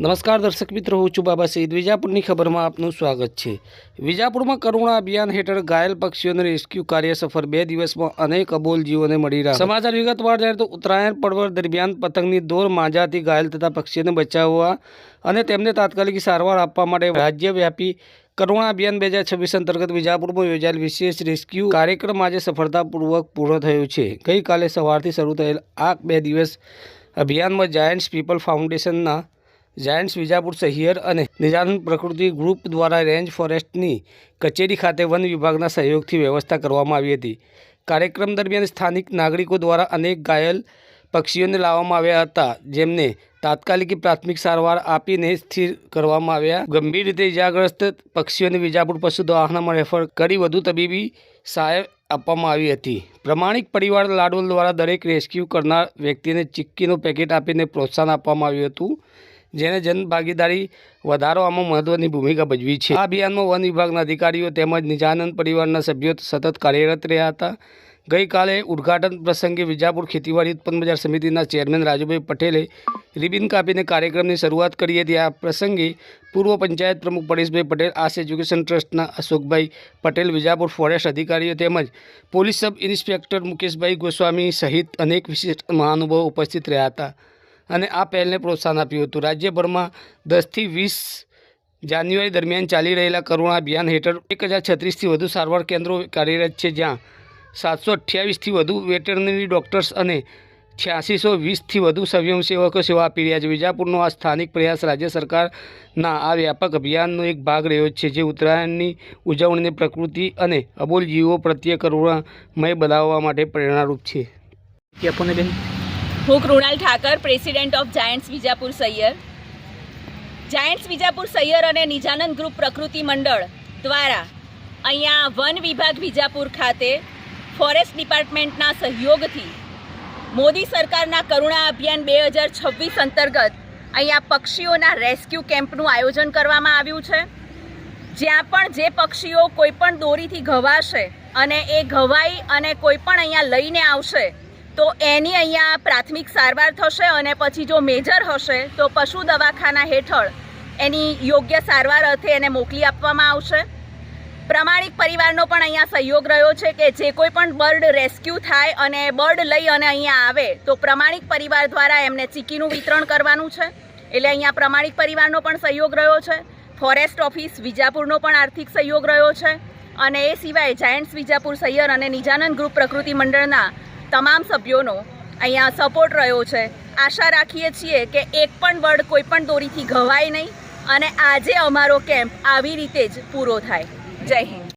નમસ્કાર દર્શક મિત્રો, હું છું બાબા સઈદ. વિજાપુરની ખબરમાં આપનું સ્વાગત છે. વિજાપુરમાં કરુણા અભિયાન હેઠળ ઘાયલ પક્ષીઓને રેસ્ક્યુ કાર્ય સફર બે દિવસમાં અનેક અબોલ જીવોને મળી રહ્યા. સમાચાર વિગતવાર જાય તો ઉત્તરાયણ પર્વ દરમિયાન પતંગની દોર માંજાથી ઘાયલ થતા પક્ષીઓને બચાવવા અને તેમને તાત્કાલિક સારવાર આપવા માટે રાજ્યવ્યાપી કરુણા અભિયાન બે હજાર છવ્વીસ અંતર્ગત વિજાપુરમાં યોજાયેલ વિશેષ રેસ્ક્યુ કાર્યક્રમ આજે સફળતાપૂર્વક પૂર્ણ થયો છે. ગઈકાલે સવારથી શરૂ થયેલ આ બે દિવસ અભિયાનમાં જાયન્ટ્સ પીપલ ફાઉન્ડેશનના જાયન્ટ્સ વિજાપુર સહિયર અને નિજાનંદ પ્રકૃતિ ગ્રુપ દ્વારા રેન્જ ફોરેસ્ટની કચેરી ખાતે વન વિભાગના સહયોગથી વ્યવસ્થા કરવામાં આવી હતી. કાર્યક્રમ દરમિયાન સ્થાનિક નાગરિકો દ્વારા અનેક ઘાયલ પક્ષીઓને લાવવામાં આવ્યા હતા, જેમને તાત્કાલિક પ્રાથમિક સારવાર આપીને સ્થિર કરવામાં આવ્યા. ગંભીર રીતે ઇજાગ્રસ્ત પક્ષીઓને વિજાપુર પશુ દવાખાનામાં રેફર કરી વધુ તબીબી સહાય આપવામાં આવી હતી. પ્રમાણિક પરિવાર લાડોલ દ્વારા દરેક રેસ્ક્યુ કરનાર વ્યક્તિને ચિક્કીનું પેકેટ આપીને પ્રોત્સાહન આપવામાં આવ્યું હતું. જેને જનભાગીદારી વધારવામાં મહત્વની ભૂમિકા ભજવી છે. આ અભિયાનમાં વન વિભાગના અધિકારીઓ તેમજ નિજાનંદ પરિવારના સભ્યો સતત કાર્યરત રહ્યા હતા. ગઈકાલે ઉદ્ઘાટન પ્રસંગે વિજાપુર ખેતીવાડી ઉત્પન્ન બજાર સમિતિના ચેરમેન રાજુભાઈ પટેલે રિબિન કાપીને કાર્યક્રમની શરૂઆત કરી હતી. આ પ્રસંગે પૂર્વ પંચાયત પ્રમુખ પરેશભાઈ પટેલ આસ એજ્યુકેશન ટ્રસ્ટના અશોકભાઈ પટેલ, વિજાપુર ફોરેસ્ટ અધિકારીઓ તેમજ પોલીસ સબ ઇન્સ્પેક્ટર મુકેશભાઈ ગોસ્વામી સહિત અનેક વિશિષ્ટ મહાનુભાવો ઉપસ્થિત રહ્યા હતા. અને આ પહેલને પ્રોત્સાહન આપ્યું હતું. રાજ્યભરમાં દસથી વીસ જાન્યુઆરી દરમિયાન ચાલી રહેલા કરુણા અભિયાન હેઠળ એક હજાર છત્રીસથી વધુ સારવાર કેન્દ્રો કાર્યરત છે, જ્યાં સાતસો અઠ્યાવીસથી વધુ વેટરનરી ડૉક્ટર્સ અને છ્યાસીસો વીસથી વધુ સ્વયંસેવકો સેવા આપી રહ્યા છે. વિજાપુરનો આ સ્થાનિક પ્રયાસ રાજ્ય સરકારના આ વ્યાપક અભિયાનનો એક ભાગ રહ્યો છે, જે ઉત્તરાયણની ઉજવણીને પ્રકૃતિ અને અબોલ જીવો પ્રત્યે કરુણામય બનાવવા માટે પ્રેરણારૂપ છે. આપણને બેન હું Krunal Thakar, president of giants Vijapur Saiyar. Giants Vijapur Saiyar અને નિજાનંદ ગ્રુપ પ્રકૃતિ મંડળ દ્વારા અહીંયા વન વિભાગ વિજાપુર ખાતે ફોરેસ્ટ ડિપાર્ટમેન્ટના સહયોગથી મોદી સરકારના કરુણા અભિયાન બે હજાર છવ્વીસ અંતર્ગત અહીંયા પક્ષીઓના રેસ્ક્યુ કેમ્પનું આયોજન કરવામાં આવ્યું છે. જ્યાં પણ જે પક્ષીઓ કોઈ પણ દોરીથી ઘવાશે અને એ ઘવાઈ અને કોઈ પણ અહીંયા લઈને આવશે તો એની અહીંયા પ્રાથમિક સારવાર થશે અને પછી જો મેજર હશે, તો પશુ દવાખાના હેઠળ એની યોગ્ય સારવાર અર્થે એને મોકલી આપવામાં આવશે. પ્રમાણિક પરિવારનો પણ અહીંયા સહયોગ રહ્યો છે કે જે કોઈ પણ બર્ડ રેસ્ક્યુ થાય અને બર્ડ લઈ અને અહીંયા આવે, તો પ્રમાણિક પરિવાર દ્વારા એમને ચીકીનું વિતરણ કરવાનું છે. એટલે અહીંયા પ્રમાણિક પરિવારનો પણ સહયોગ રહ્યો છે. ફોરેસ્ટ ઓફિસ વિજાપુરનો પણ આર્થિક સહયોગ રહ્યો છે. અને એ સિવાય જાયન્ટ્સ વિજાપુર સૈયર અને નિજાનંદ ગ્રુપ પ્રકૃતિ મંડળના તમામ સભ્યોનો અહીંયા સપોર્ટ રહ્યો છે. આશા રાખીએ છીએ કે એક પણ વર્ડ કોઈ પણ દોરીથી ઘવાય નહીં અને આજે અમારો કેમ્પ આવી રીતે જ પૂરો થાય. જય હિન્દ.